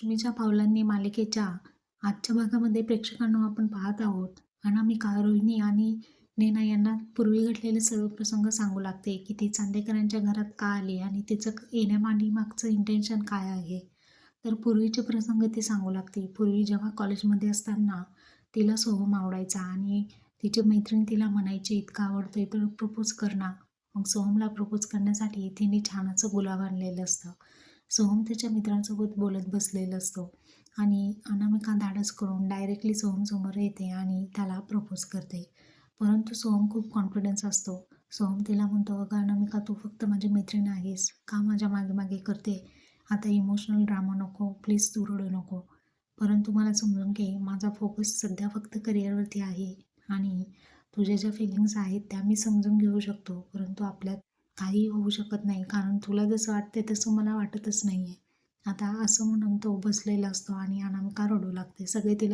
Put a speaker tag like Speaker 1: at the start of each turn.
Speaker 1: लक्ष्मीच्या पावलांनी मालिकेच्या आजच्या भागामध्ये प्रेक्षकांना आपण पाहत आहोत. अनामिका रोहिणी आणि नेना यांना पूर्वी घडलेले सर्व प्रसंग सांगू लागते की ती चांदेकरांच्या घरात का आली आणि तिचं येण्यामागे मागचं इंटेन्शन काय आहे? तर पूर्वीचे प्रसंग ती सांगू लागते. पूर्वी जेव्हा कॉलेजमध्ये असताना तिला सोहम आवडायचा आणि तिची मैत्रीण तिला म्हणायची इतका आवडतोय तर प्रपोज कर ना. मग सोहमला प्रपोज करण्यासाठी तिने छान असं गुलाब आणलेलं असतं. सोहम त्याच्या मित्रांसोबत बोलत बसलेला असतो. आणि अनामिका धाडस करून डायरेक्टली सोहमसमोर येते आणि त्याला प्रपोज करते. परंतु सोहम खूप कॉन्फिडन्स असतो. सोहम तिला म्हणतो अगं अनामिका तू फक्त माझी मैत्रीण आहेस. का माझ्या मागे मागे करते? आता इमोशनल ड्रामा नको. प्लीज तू रडू नको. परंतु मला समजून घे माझा फोकस सध्या फक्त करिअरवरती आहे. आणि तुझ्या ज्या फिलिंग्स आहेत त्या मी समजून घेऊ शकतो. परंतु आपल्यात काही होऊ शकत नाही. कारण तुला जसं वाटते तसं मला वाटतच नाही आहे आता असं म्हणून तो बसलेला असतो आणि अनामिका रडू लागते. सगळे तिला